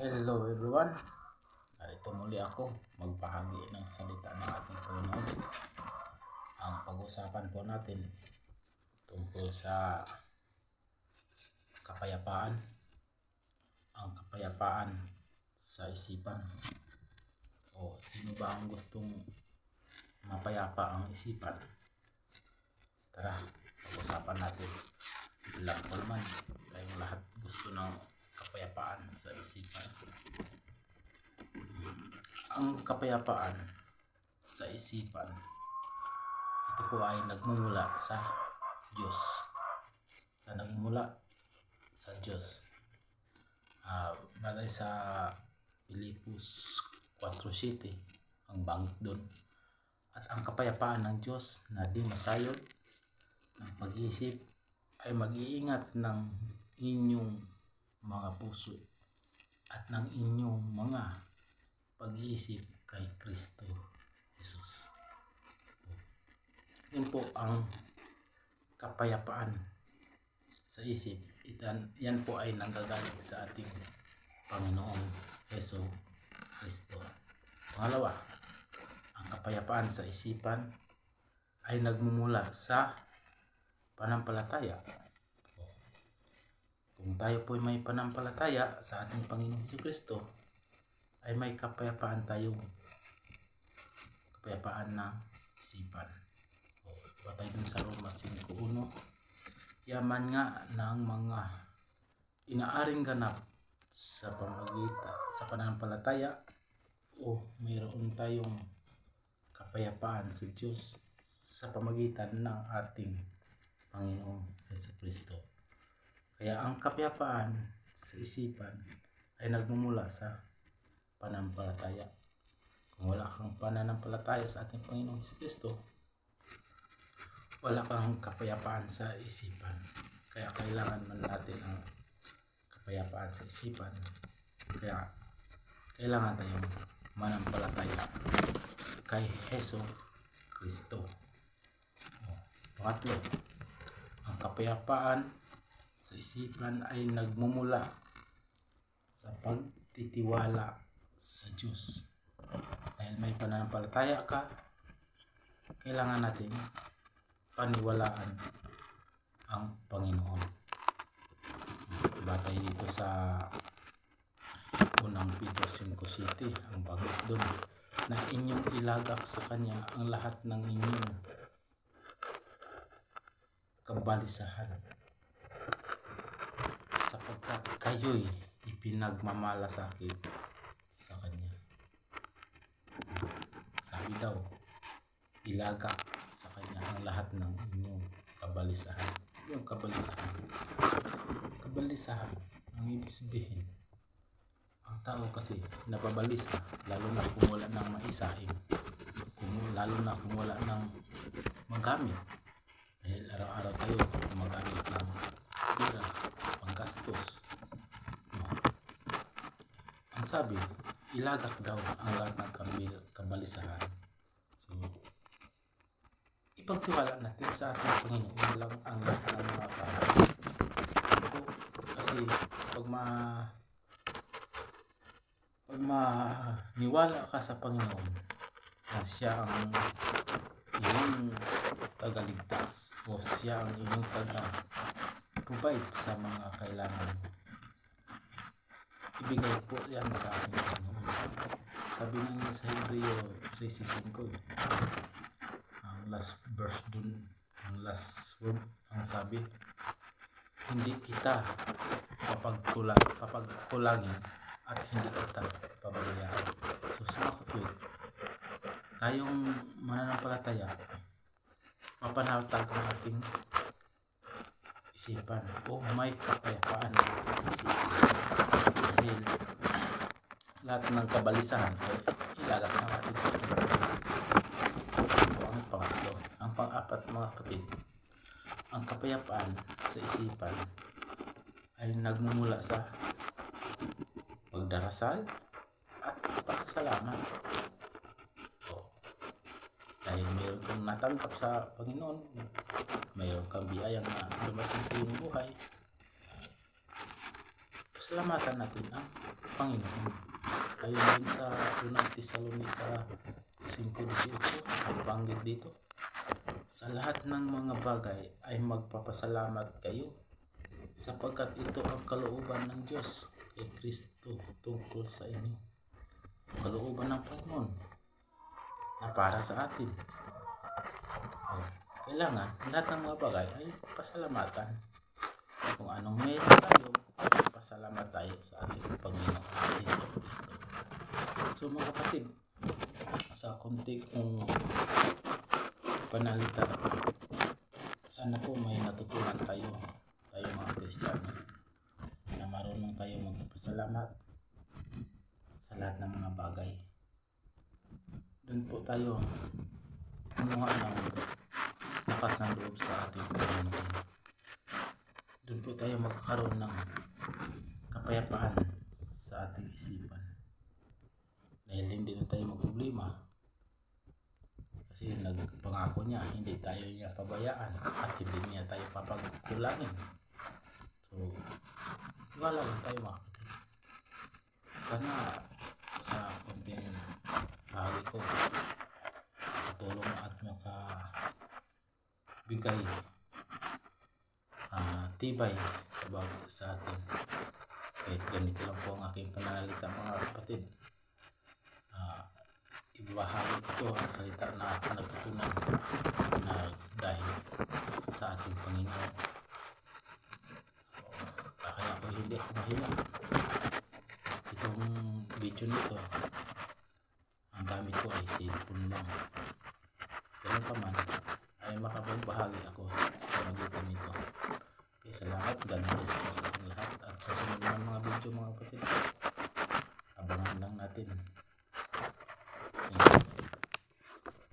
Hello everyone. Narito muli ako magbahagi ng salita ng ating Panginoon. Ang pag-usapan po natin tungkol sa kapayapaan. Ang kapayapaan sa isipan. O sino ba ang gustong mapayapa ang isipan? Tara, pag-usapan natin. Bilang ko naman, tayong lahat gusto ng kapayapaan sa isipan. Ang kapayapaan sa isipan, ito po ay nagmumula sa Diyos. Sa nagmumula sa Diyos. Ah, bagay sa Pilipus 4.7, ang banggit doon. At ang kapayapaan ng Diyos na di masayod ng pag-iisip ay mag-iingat ng inyong mga puso at ng inyong mga pag-iisip kay Kristo Jesus. Yan po ang kapayapaan sa isip. Itan, yan po ay nanggagaling sa ating Panginoong Heso Kristo. Pangalawa, ang kapayapaan sa isipan ay nagmumula sa panampalataya. Kung tayo po ay may panampalataya sa ating Panginoong Hesus Kristo, ay may kapayapaan tayong kapayapaan ng isipan. O, diba tayo dun sa Roma 5.1 Yaman nga ng mga inaaring ganap sa pamagitan sa panampalataya o mayroon tayong kapayapaan sa Diyos sa pamagitan ng ating Panginoong Hesus Kristo. Kaya ang kapayapaan sa isipan ay nagmumula sa panampalataya. Kung wala kang pananampalataya sa ating Panginoong Kristo, wala kang kapayapaan sa isipan. Kaya kailangan man natin ang kapayapaan sa isipan. Kaya kailangan tayong manampalataya kay Heso Kristo. Pangatlo, ang kapayapaan sa isipan ay nagmumula sa pagtitiwala sa Diyos. Dahil may pananampalataya ka, kailangan natin paniwalaan ang Panginoon. Batay dito sa unang Pedro 5.7 ang bagay doon na inyong ilagak sa Kanya ang lahat ng inyong kabalisahan sapagkat kayo'y ipinagmamalasakit sa Kanya. Sabi daw, ilaga sa Kanya ang lahat ng inyong kabalisahan. Yung kabalisahan. Kabalisahan, ang ibig sabihin, ang tao kasi nababalisa, lalo na kung wala ng maisaing, kung, lalo na kung wala ng magamit. Dahil araw-araw tayo gumagamit ng pera, panggastos. No? Ang sabi, ilagak daw ang lahat ng kabil, kabalisahan. So, ipagtiwala natin sa ating Panginoon lang ang lahat ng mga bagay. So, kasi pag ma pag maniwala ka sa Panginoon na siya ang iyong tagaligtas o siya ang iyong taga provide sa mga kailangan. Ibigay po yan sa ating Panginoon. Sabi nga sa Hebreo 3.5 eh. Ang last verse dun, ang last word, ang sabi, hindi kita papagkulang, papagkulangin at hindi kita pababayaan. So, sumakot yun. Tayong mananampalataya, mapanatag ang ating isipan o may kapayapaan. Dahil lahat ng kabalisahan ay ilagat ng ating. Ito ang pangatlo. Ang pang-apat mga kapatid, ang kapayapaan sa isipan ay nagmumula sa pagdarasal at pasasalamat. Dahil mayroon kang natanggap sa Panginoon, mayroon kang biyayang na dumating sa iyong buhay, salamatan natin ang Panginoon. Ayon din sa unang Tesalonica 5.18, ang banggit dito. Sa lahat ng mga bagay ay magpapasalamat kayo sapagkat ito ang kalooban ng Diyos kay Kristo tungkol sa inyo. Kalooban ng Panginoon para sa atin. Kailangan lahat ng mga bagay ay pasalamatan. Kung anong meron tayo, ay pasalamat tayo sa ating Panginoon Kristo Kristo. So mga kapatid, sa konti kong panalita, sana po may natutunan tayo, tayo mga Kristiyano, na marunong tayo magpasalamat sa lahat ng mga bagay. Doon po tayo kumuha ng lakas ng loob sa ating Panginoon. Doon po tayo magkakaroon ng kapayapaan sa ating isipan. Dahil hindi na tayo magproblema. Kasi nagpangako niya, hindi tayo niya pabayaan at hindi niya tayo papagkulangin. So, wala lang tayo mga kapatid. Sana bahagi ko, katulong at maka bigay ah, tibay sa bawat sa atin. Kahit ganito lang po ang aking pananalita mga kapatid. Ah, ibahagi ko ang salita na aking natutunan na dahil sa ating Panginoon. Bakit ako hindi ako mahiya. Itong video nito, gamit ko ay cellphone lang. Ganun pa man, ay makapagbahagi ako sa pamagitan nito. Okay, salamat. God bless sa ating lahat. At sa sunod ng mga video mga kapatid, abangan lang natin